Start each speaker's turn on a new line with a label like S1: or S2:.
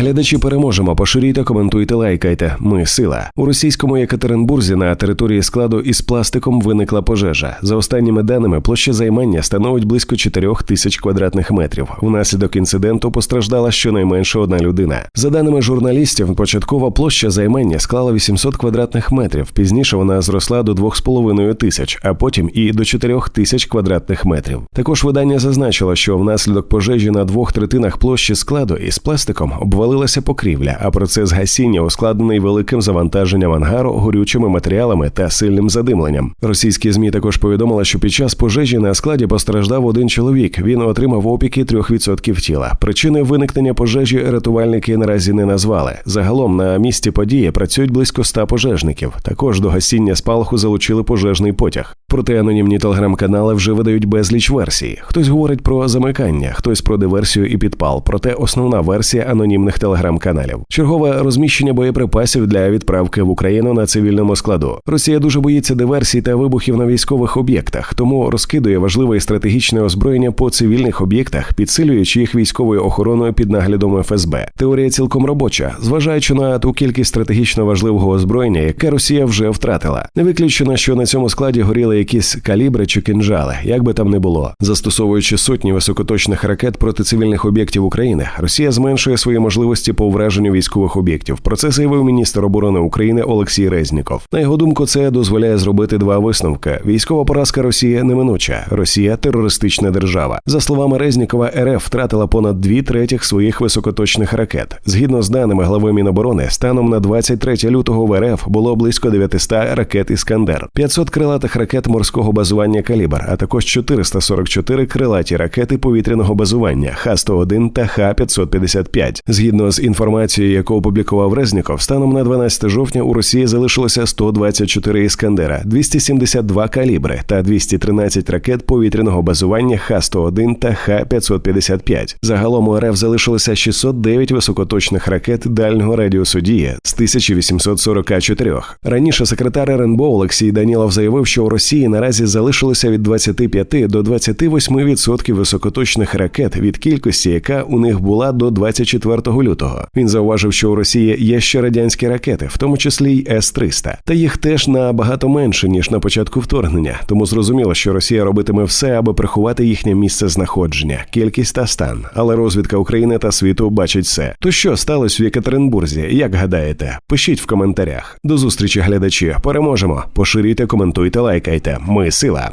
S1: Глядачі переможемо. Поширюйте, коментуйте, лайкайте. Ми сила у російському Екатеринбурзі на території складу із пластиком виникла пожежа. За останніми даними, площа займання становить близько 4 тисяч квадратних метрів. Внаслідок інциденту постраждала щонайменше одна людина. За даними журналістів, початкова площа займання склала 800 квадратних метрів. Пізніше вона зросла до 2,5 тисяч, а потім і до 4 тисяч квадратних метрів. Також видання зазначило, що внаслідок пожежі на двох третинах площі складу із пластиком обвалилася покрівля, а процес гасіння ускладнений великим завантаженням ангару горючими матеріалами та сильним задимленням. Російські змі також повідомили, що під час пожежі на складі постраждав один чоловік. Він отримав опіки 3% тіла. Причини виникнення пожежі рятувальники наразі не назвали. Загалом на місці події працюють близько 100 пожежників. Також до гасіння спалаху залучили пожежний потяг. Проте анонімні телеграм-канали вже видають безліч версій. Хтось говорить про замикання, хтось про диверсію і підпал. Проте основна версія анонімних телеграм-каналів. Чергове розміщення боєприпасів для відправки в Україну на цивільному складу. Росія дуже боїться диверсій та вибухів на військових об'єктах, тому розкидує важливе і стратегічне озброєння по цивільних об'єктах, підсилюючи їх військовою охороною під наглядом ФСБ. Теорія цілком робоча, зважаючи на ту кількість стратегічно важливого озброєння, яке Росія вже втратила. Не виключено, що на цьому складі горіли якісь калібри чи кинжали, як би там не було. Застосовуючи сотні високоточних ракет проти цивільних об'єктів України, Росія зменшує свої можливості по враженню військових об'єктів. Про це заявив міністр оборони України Олексій Резніков. На його думку, це дозволяє зробити два висновки: військова поразка Росії неминуча, Росія терористична держава. За словами Резнікова, РФ втратила понад дві третіх своїх високоточних ракет. Згідно з даними глави Міноборони, станом на 23 лютого в РФ було близько 900 ракет Іскандер, 500 крилатих ракет морського базування Калібр, а також 444 крилаті ракети повітряного базування Х-101 та Х-555. Згідно з інформацією, яку опублікував Резніков, станом на 12 жовтня у Росії залишилося 124 іскандера, 272 калібри та 213 ракет повітряного базування Х-101 та Х-555. Загалом у РФ залишилося 609 високоточних ракет дальнього радіусу дії з 1844. Раніше секретар РНБО Олексій Данілов заявив, що у Росії наразі залишилося від 25 до 28% високоточних ракет від кількості, яка у них була до 24 лютого. Він зауважив, що у Росії є ще радянські ракети, в тому числі й С-300. Та їх теж набагато менше ніж на початку вторгнення. Тому зрозуміло, що Росія робитиме все, аби приховати їхнє місце знаходження, кількість та стан. Але розвідка України та світу бачить все. То що сталося в Єкатеринбурзі? Як гадаєте? Пишіть в коментарях. До зустрічі, глядачі. Переможемо. Поширюйте, коментуйте, лайкайте. Ми сила.